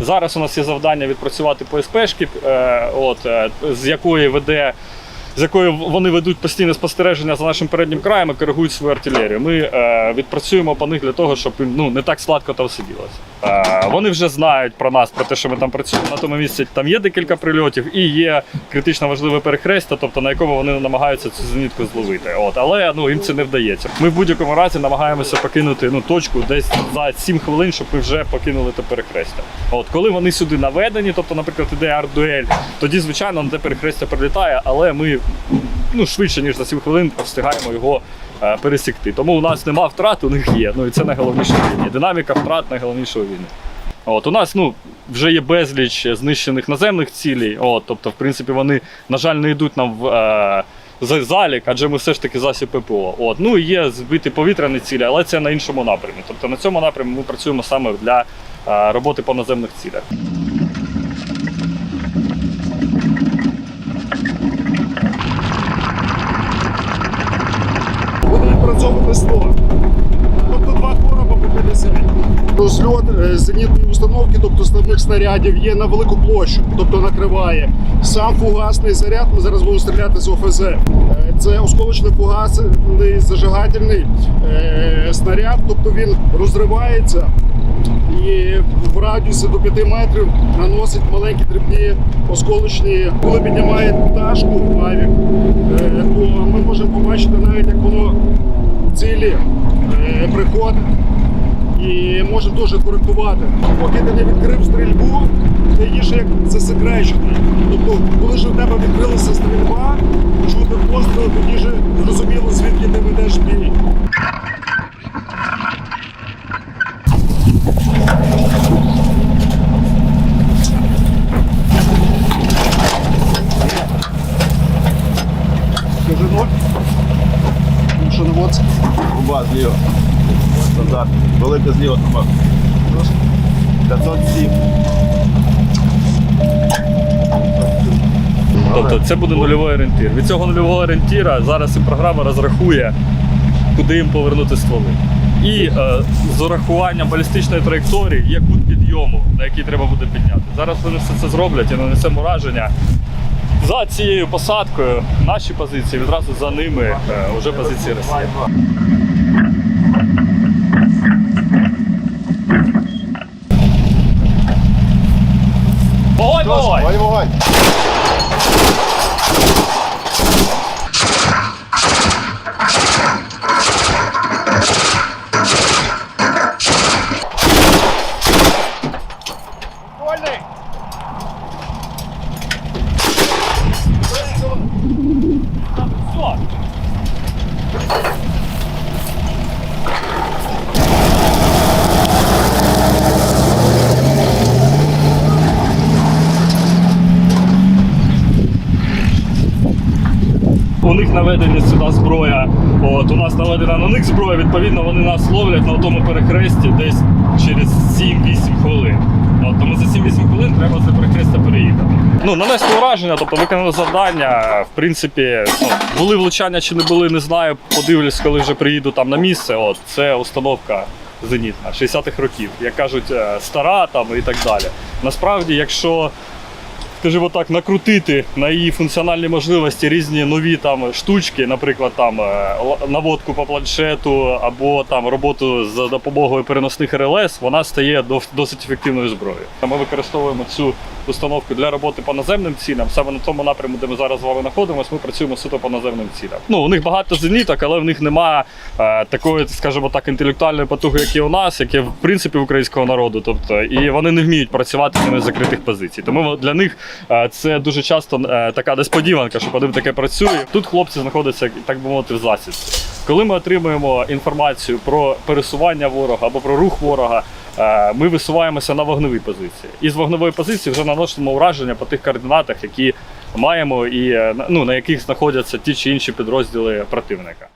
Зараз у нас є завдання відпрацювати по СПшки, е, от, е, з якої веде. З якою вони ведуть постійне спостереження за нашим переднім краєм і коригують свою артилерію. Ми е, відпрацюємо по них для того, щоб ну, не так сладко там сиділося. Е, вони вже знають про нас, про те, що ми там працюємо на тому місці. Там є декілька прильотів і є критично важливе перехрестя, тобто на якому вони намагаються цю зенітку зловити. От, але ну, їм це не вдається. Ми в будь-якому разі намагаємося покинути ну, точку десь за 7 хвилин, щоб ми вже покинули те перехрестя. От, коли вони сюди наведені, тобто, наприклад, іде арт-дуель, тоді, звичайно, на те перехрестя прилітає, але ми ну, швидше, ніж за 7 хвилин встигаємо його е, пересікти. Тому у нас нема втрат, у них є. Ну і це найголовніше війні. Динаміка втрат найголовніше у війни. От, у нас ну, вже є безліч знищених наземних цілей. От, тобто, в принципі, вони, на жаль, не йдуть нам в е, залік, адже ми все ж таки засіб ППО. От, ну і є збиті повітряні цілі, але це на іншому напрямі. Тобто на цьому напрямі ми працюємо саме для е, роботи по наземних цілях. буде 100. Тобто два короба по 50. Розльот е, зенітної установки, тобто ставних снарядів, є на велику площу, тобто накриває. Сам фугасний заряд, ми зараз будемо стріляти з ОФЗ. Е, Це осколочно фугасний зажигательний е, снаряд, тобто він розривається і в радіусі до 5 метрів наносить маленькі дрібні осколочні. Коли піднімає пташку Мавік, е, то ми можемо побачити навіть, як воно цілі приходи. І можемо теж коректувати. Поки ти не відкрив стрільбу, ти їж як засекречений. Тобто, коли ж у тебе відкрилася стрільба, чути постріл, тоді ж зрозуміло, звідки ти ведеш бій. Що на воц? Труба зліва. Стандарт. Велика зліва труба. 507. Тобто це буде нульовий орієнтир. Від цього нульового орієнтира зараз і програма розрахує, куди їм повернути стволи. І е, з урахуванням балістичної траєкторії є кут підйому, на який треба буде підняти. Зараз вони все це зроблять і нанесемо ураження. За цією посадкою наші позиції, відразу за ними е, вже позиції Росії. Вогонь, вогонь! Вогонь, вогонь. Все. У них наведена сюди зброя. От, у нас наведена на них зброя, відповідно, вони нас ловлять на тому перехресті десь через 7-8 хвилин. От, тому за 7-8 хвилин треба це перехрестя переїхати. Ну, нанести ураження, тобто виконали завдання. В принципі, ну, були влучання чи не були, не знаю. Подивлюсь, коли вже приїду там на місце. От, це установка зенітна 60-х років, як кажуть, е, стара там і так далі. Насправді, якщо скажімо так, накрутити на її функціональні можливості різні нові там штучки, наприклад, там е, наводку по планшету або там роботу за допомогою переносних РЛС, вона стає досить ефективною зброєю. Ми використовуємо цю установку для роботи по наземним цілям. Саме на тому напряму, де ми зараз з вами знаходимося, ми працюємо суто по наземним цілям. Ну, у них багато зеніток, але в них немає е, такої, скажімо так, інтелектуальної потуги, як і у нас, як і в принципі українського народу. Тобто, і вони не вміють працювати з ними з закритих позицій. Тому для них е, це дуже часто е, така несподіванка, що коли таке працює. Тут хлопці знаходяться, так би мовити, в засідці. Коли ми отримуємо інформацію про пересування ворога або про рух ворога, ми висуваємося на вогневі позиції. І з вогневої позиції вже наносимо ураження по тих координатах, які маємо, і е, ну, на яких знаходяться ті чи інші підрозділи противника.